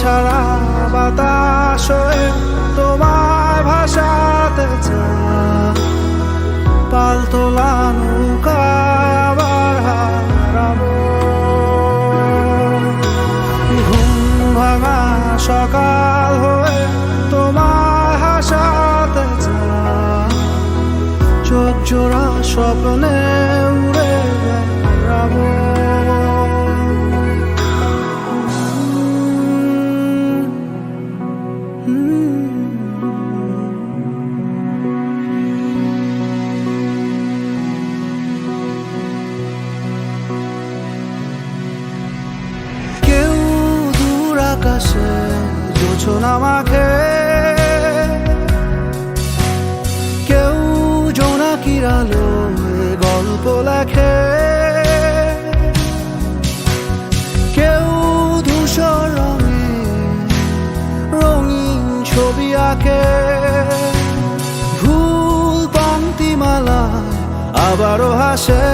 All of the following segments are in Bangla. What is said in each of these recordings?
ছাড়া বাতাস চায়। পালতোলা নৌকায় আবার হারাবো। ঘুম ভাঙা সকাল হয়ে তোমার হাসাতে চোখ জোড়া স্বপ্নে উড়ে বেড়াবো। আকাশে জোছনা মাখে কেউ জোনাকির আলো গল্প লেখে। কেউ ধূসর রঙে রঙিন ছবি আঁকে। ভুল পঙ্ক্তিমালা আবারও হাসে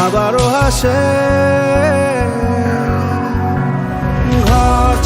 আবারও হাসে।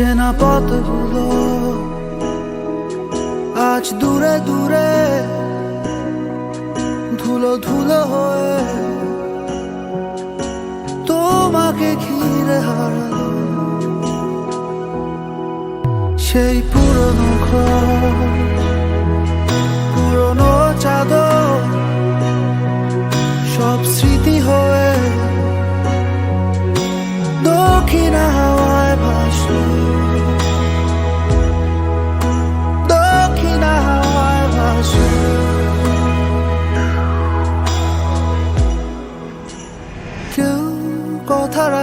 চেনা পথগুলো আজ দূরে দূরে ধুলো ধুলো হয়ে তোমাকে ঘিরে হারালো সেই পুরনো ঘর